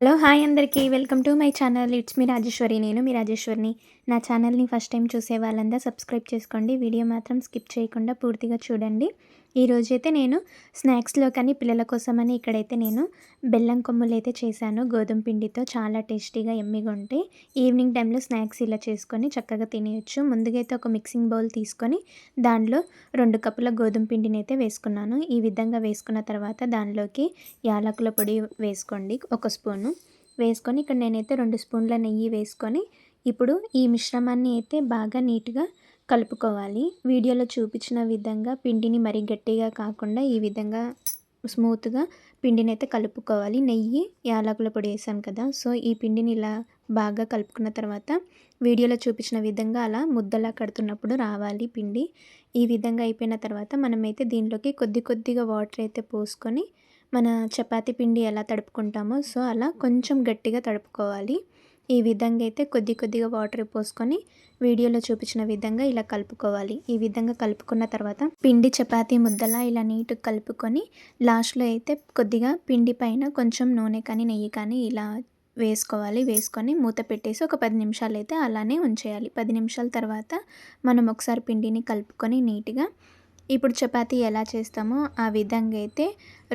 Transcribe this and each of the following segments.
Hello hi అందరికీ welcome to my channel. It's me Rajeshwari నేను మీ రాజేశ్వరిని. నా ఛానల్ని ఫస్ట్ టైం చూసే వాళ్ళందరూ సబ్స్క్రైబ్ చేసుకోండి. వీడియో మాత్రం స్కిప్ చేయకుండా పూర్తిగా చూడండి. ఈరోజైతే నేను స్నాక్స్లో కానీ పిల్లల కోసమని ఇక్కడైతే నేను బెల్లం కొమ్ములు అయితే చేశాను. గోధుమ పిండితో చాలా టేస్టీగా ఎమ్మిగా ఉంటాయి. ఈవినింగ్ టైంలో స్నాక్స్ ఇలా చేసుకొని చక్కగా తినేయచ్చు. ముందుగా అయితే ఒక మిక్సింగ్ బౌల్ తీసుకొని దానిలో రెండు కప్పుల గోధుమ పిండిని అయితే వేసుకున్నాను. ఈ విధంగా వేసుకున్న తర్వాత దానిలోకి యాలకుల పొడి వేసుకోండి. ఒక స్పూను వేసుకొని ఇక్కడ నేనైతే రెండు స్పూన్ల నెయ్యి వేసుకొని ఇప్పుడు ఈ మిశ్రమాన్ని అయితే బాగా నీట్గా కలుపుకోవాలి. వీడియోలో చూపించిన విధంగా పిండిని మరీ గట్టిగా కాకుండా ఈ విధంగా స్మూత్గా పిండిని అయితే కలుపుకోవాలి. నెయ్యి యాలకుల పొడి వేసాం కదా సో ఈ పిండిని ఇలా బాగా కలుపుకున్న తర్వాత వీడియోలో చూపించిన విధంగా అలా ముద్దలా కడుతున్నప్పుడు రావాలి పిండి. ఈ విధంగా అయిపోయిన తర్వాత మనమైతే దీంట్లోకి కొద్ది కొద్దిగా వాటర్ అయితే పోసుకొని మన చపాతీ పిండి ఎలా తడుపుకుంటామో సో అలా కొంచెం గట్టిగా తడుపుకోవాలి. ఈ విధంగా అయితే కొద్ది కొద్దిగా వాటర్ పోసుకొని వీడియోలో చూపించిన విధంగా ఇలా కలుపుకోవాలి. ఈ విధంగా కలుపుకున్న తర్వాత పిండి చపాతీ ముద్దలా ఇలా నీట్గా కలుపుకొని లాస్ట్లో అయితే కొద్దిగా పిండి పైన కొంచెం నూనె కానీ నెయ్యి కానీ ఇలా వేసుకోవాలి. వేసుకొని మూత పెట్టేసి ఒక పది నిమిషాలు అయితే అలానే ఉంచేయాలి. పది నిమిషాల తర్వాత మనం ఒకసారి పిండిని కలుపుకొని నీట్గా ఇప్పుడు చపాతీ ఎలా చేస్తామో ఆ విధంగా అయితే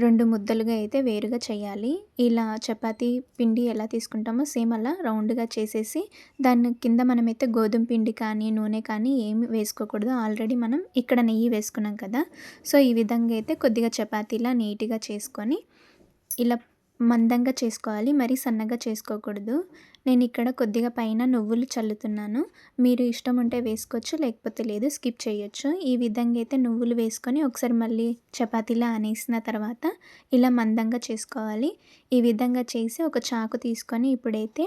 రెండు ముద్దలుగా అయితే వేరుగా చేయాలి. ఇలా చపాతీ పిండి ఎలా తీసుకుంటామో సేమ్ అలా రౌండ్గా చేసేసి దాని కింద మనమైతే గోధుమ పిండి కానీ నూనె కానీ ఏమి వేసుకోకూడదు. ఆల్రెడీ మనం ఇక్కడ నెయ్యి వేసుకున్నాం కదా. సో ఈ విధంగా అయితే కొద్దిగా చపాతీలా నీట్గా చేసుకొని ఇలా మందంగా చేసుకోవాలి మరీ సన్నగా చేసుకోకూడదు. నేను ఇక్కడ కొద్దిగా పైన నువ్వులు చల్లుతున్నాను. మీరు ఇష్టం ఉంటే వేసుకోవచ్చు లేకపోతే లేదు స్కిప్ చేయొచ్చు. ఈ విధంగా అయితే నువ్వులు వేసుకొని ఒకసారి మళ్ళీ చపాతీలా అనేసిన తర్వాత ఇలా మందంగా చేసుకోవాలి. ఈ విధంగా చేసి ఒక చాకు తీసుకొని ఇప్పుడైతే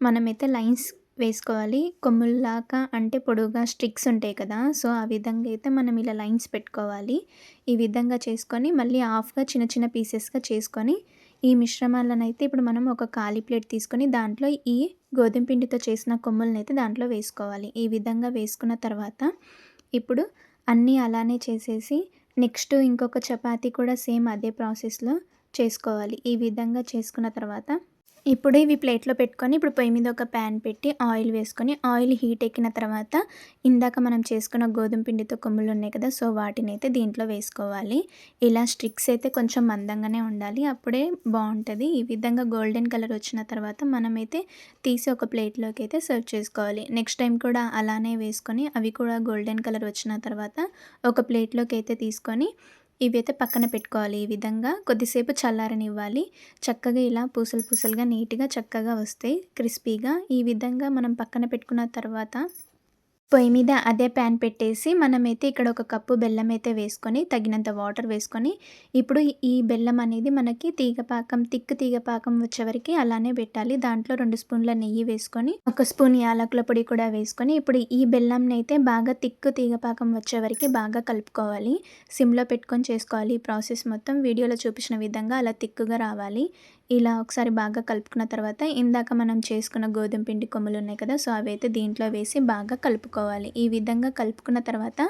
మనమైతే లైన్స్ వేసుకోవాలి. కొమ్ముల్లాగా అంటే పొడవుగా స్టిక్స్ ఉంటాయి కదా సో ఆ విధంగా అయితే మనం ఇలా లైన్స్ పెట్టుకోవాలి. ఈ విధంగా చేసుకొని మళ్ళీ హాఫ్గా చిన్న చిన్న పీసెస్గా చేసుకొని ఈ మిశ్రమాలను అయితే ఇప్పుడు మనం ఒక ఖాళీ ప్లేట్ తీసుకొని దాంట్లో ఈ గోధుమ పిండితో చేసిన కొమ్ములను అయితే దాంట్లో వేసుకోవాలి. ఈ విధంగా వేసుకున్న తర్వాత ఇప్పుడు అన్నీ అలానే చేసేసి నెక్స్ట్ ఇంకొక చపాతీ కూడా సేమ్ అదే ప్రాసెస్లో చేసుకోవాలి. ఈ విధంగా చేసుకున్న తర్వాత ఇప్పుడు ఇవి ప్లేట్లో పెట్టుకొని ఇప్పుడు పొయ్యి మీద ఒక ప్యాన్ పెట్టి ఆయిల్ వేసుకొని ఆయిల్ హీట్ ఎక్కిన తర్వాత ఇందాక మనం చేసుకున్న గోధుమ పిండితో కొమ్ములు ఉన్నాయి కదా సో వాటిని అయితే దీంట్లో వేసుకోవాలి. ఇలా స్ట్రిక్స్ అయితే కొంచెం మందంగానే ఉండాలి. అప్పుడే బాగుంటుంది. ఈ విధంగా గోల్డెన్ కలర్ వచ్చిన తర్వాత మనమైతే తీసి ఒక ప్లేట్లోకి అయితే సర్వ్ చేసుకోవాలి. నెక్స్ట్ టైం కూడా అలానే వేసుకొని అవి కూడా గోల్డెన్ కలర్ వచ్చిన తర్వాత ఒక ప్లేట్లోకి అయితే తీసుకొని ఇవైతే పక్కన పెట్టుకోవాలి. ఈ విధంగా కొద్దిసేపు చల్లారనివ్వాలి. చక్కగా ఇలా పూసలు పూసలుగా నీట్గా చక్కగా వస్తాయి. క్రిస్పీగా. ఈ విధంగా మనం పక్కన పెట్టుకున్న తర్వాత పొయ్యి మీద అదే ప్యాన్ పెట్టేసి మనమైతే ఇక్కడ ఒక కప్పు బెల్లం అయితే వేసుకొని తగినంత వాటర్ వేసుకొని ఇప్పుడు ఈ బెల్లం అనేది మనకి తీగపాకం తిక్కు తీగపాకం వచ్చేవరకు అలానే పెట్టాలి. దాంట్లో రెండు స్పూన్ల నెయ్యి వేసుకొని ఒక స్పూన్ యాలకుల పొడి కూడా వేసుకొని ఇప్పుడు ఈ బెల్లంని అయితే బాగా తిక్కు తీగపాకం వచ్చేవరకు బాగా కలుపుకోవాలి. సిమ్లో పెట్టుకొని చేసుకోవాలి ఈ ప్రాసెస్ మొత్తం. వీడియోలో చూపించిన విధంగా అలా తిక్కుగా రావాలి. ఇలా ఒకసారి బాగా కలుపుకున్న తర్వాత ఇందాక మనం చేసుకున్న గోధుమ పిండి కొమ్ములు ఉన్నాయి కదా సో అవి అయితే దీంట్లో వేసి బాగా కలుపుకోవాలి. కలుపుకోవాలి. ఈ విధంగా కలుపుకున్న తర్వాత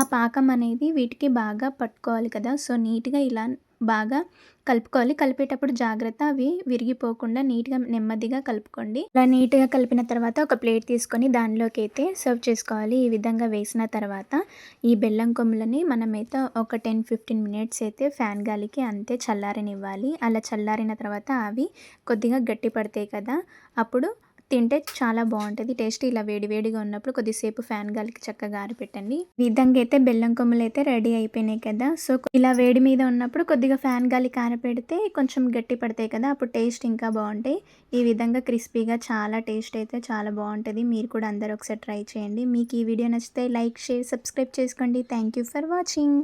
ఆ పాకం అనేది వీటికి బాగా పట్టుకోవాలి కదా. సో నీట్గా ఇలా బాగా కలుపుకోవాలి. కలిపేటప్పుడు జాగ్రత్త అవి విరిగిపోకుండా నీట్గా నెమ్మదిగా కలుపుకోండి. ఇలా నీట్గా కలిపిన తర్వాత ఒక ప్లేట్ తీసుకొని దానిలోకి అయితే సర్వ్ చేసుకోవాలి. ఈ విధంగా వేసిన తర్వాత ఈ బెల్లం కొమ్ములని మనమైతే ఒక టెన్ ఫిఫ్టీన్ మినిట్స్ అయితే ఫ్యాన్ గాలికి అంతే చల్లారనివ్వాలి. అలా చల్లారిన తర్వాత అవి కొద్దిగా గట్టి పడతాయి కదా. అప్పుడు తింటే చాలా బాగుంటుంది. టేస్ట్ ఇలా వేడివేడిగా ఉన్నప్పుడు కొద్దిసేపు ఫ్యాన్ గాలికి చక్కగా ఆరిపెట్టండి. విధంగా అయితే బెల్లం కొమ్ములు అయితే రెడీ అయిపోయినాయి కదా. సో ఇలా వేడి మీద ఉన్నప్పుడు కొద్దిగా ఫ్యాన్ గాలికి ఆరపెడితే కొంచెం గట్టి పడతాయి కదా. అప్పుడు టేస్ట్ ఇంకా బాగుంటాయి. ఈ విధంగా క్రిస్పీగా చాలా టేస్ట్ అయితే చాలా బాగుంటుంది. మీరు కూడా అందరూ ఒకసారి ట్రై చేయండి. మీకు ఈ వీడియో నచ్చితే లైక్ షేర్ సబ్స్క్రైబ్ చేసుకోండి. Thank you for watching.